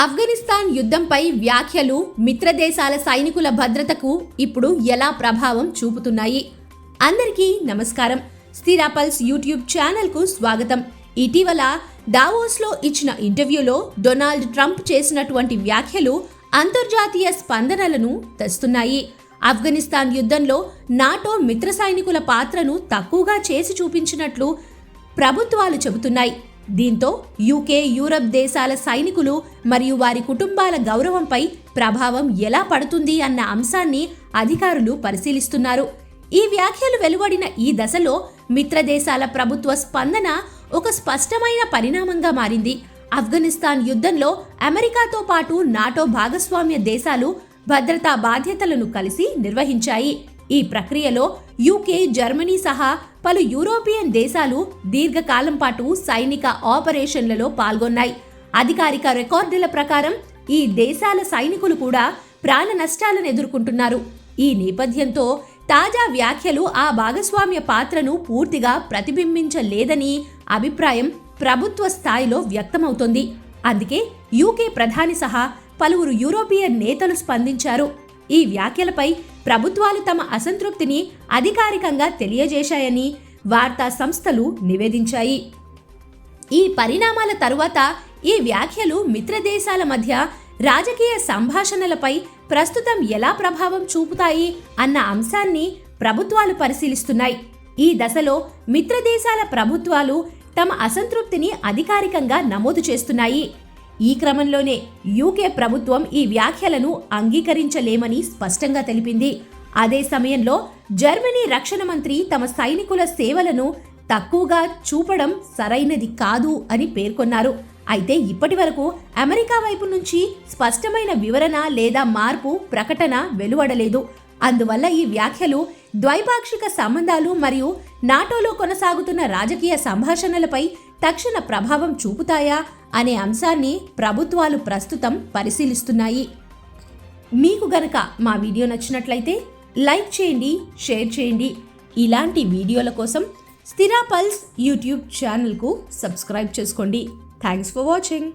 ఆఫ్ఘనిస్తాన్ యుద్ధంపై వ్యాఖ్యలు మిత్రదేశాల సైనికుల భద్రతకు ఇప్పుడు ఎలా ప్రభావం చూపుతున్నాయి? అందరికీ నమస్కారం. స్థిరాపల్స్ యూట్యూబ్ ఛానల్కు స్వాగతం. ఇటీవల దావోస్లో ఇచ్చిన ఇంటర్వ్యూలో డొనాల్డ్ ట్రంప్ చేసినటువంటి వ్యాఖ్యలు అంతర్జాతీయ స్పందనలను తెస్తున్నాయి. ఆఫ్ఘనిస్తాన్ యుద్ధంలో నాటో మిత్ర సైనికుల పాత్రను తక్కువగా చేసి చూపించినట్లు ప్రభుత్వాలు చెబుతున్నాయి. దీంతో యూకే యూరప్ దేశాల సైనికులు మరియు వారి కుటుంబాల గౌరవంపై ప్రభావం ఎలా పడుతుంది అన్న అంశాన్ని అధికారులు పరిశీలిస్తున్నారు. ఈ వ్యాఖ్యలు వెలువడిన ఈ దశలో మిత్రదేశాల ప్రభుత్వ స్పందన ఒక స్పష్టమైన పరిణామంగా మారింది. ఆఫ్ఘనిస్తాన్ యుద్ధంలో అమెరికాతో పాటు నాటో భాగస్వామ్య దేశాలు భద్రతా బాధ్యతలను కలిసి నిర్వహించాయి. ఈ ప్రక్రియలో యూకే జర్మనీ సహా పలు యూరోపియన్ దేశాలు దీర్ఘకాలం పాటు సైనిక ఆపరేషన్లలో పాల్గొన్నాయి. అధికారిక రికార్డుల ప్రకారం ఈ దేశాల సైనికులు కూడా ప్రాణ నష్టాలను ఎదుర్కొంటున్నారు. ఈ నేపథ్యంతో తాజా వ్యాఖ్యలు ఆ భాగస్వామ్య పాత్రను పూర్తిగా ప్రతిబింబించలేదని అభిప్రాయం ప్రభుత్వ స్థాయిలో వ్యక్తమవుతోంది. అందుకే యూకే ప్రధాని సహా పలువురు యూరోపియన్ నేతలు స్పందించారు. ఈ వ్యాఖ్యలపై ప్రభుత్వాలు తమ అసంతృప్తిని అధికారికంగా తెలియజేశాయని వార్తా సంస్థలు నివేదించాయి. ఈ పరిణామాల తరువాత ఈ వ్యాఖ్యలు మిత్రదేశాల మధ్య రాజకీయ సంభాషణలపై ప్రస్తుతం ఎలా ప్రభావం చూపుతాయి అన్న అంశాన్ని ప్రభుత్వాలు పరిశీలిస్తున్నాయి. ఈ దశలో మిత్రదేశాల ప్రభుత్వాలు తమ అసంతృప్తిని అధికారికంగా నమోదు చేస్తున్నాయి. ఈ క్రమంలోనే యూకే ప్రభుత్వం ఈ వ్యాఖ్యలను అంగీకరించలేమని స్పష్టంగా తెలిపింది. అదే సమయంలో జర్మనీ రక్షణ మంత్రి తమ సైనికుల సేవలను తక్కువగా చూపడం సరైనది కాదు అని పేర్కొన్నారు. అయితే ఇప్పటి వరకు అమెరికా వైపు నుంచి స్పష్టమైన వివరణ లేదా మార్పు ప్రకటన వెలువడలేదు. అందువల్ల ఈ వ్యాఖ్యలు ద్వైపాక్షిక సంబంధాలు మరియు నాటోలో కొనసాగుతున్న రాజకీయ సంభాషణలపై తక్షణ ప్రభావం చూపుతాయా అనే అంశాన్ని ప్రభుత్వాలు ప్రస్తుతం పరిశీలిస్తున్నాయి. మీకు గనక మా వీడియో నచ్చినట్లయితే లైక్ చేయండి షేర్ చేయండి. ఇలాంటి వీడియోల కోసం స్థిరా పల్స్ యూట్యూబ్ ఛానల్కు సబ్స్క్రైబ్ చేసుకోండి. Thanks for watching.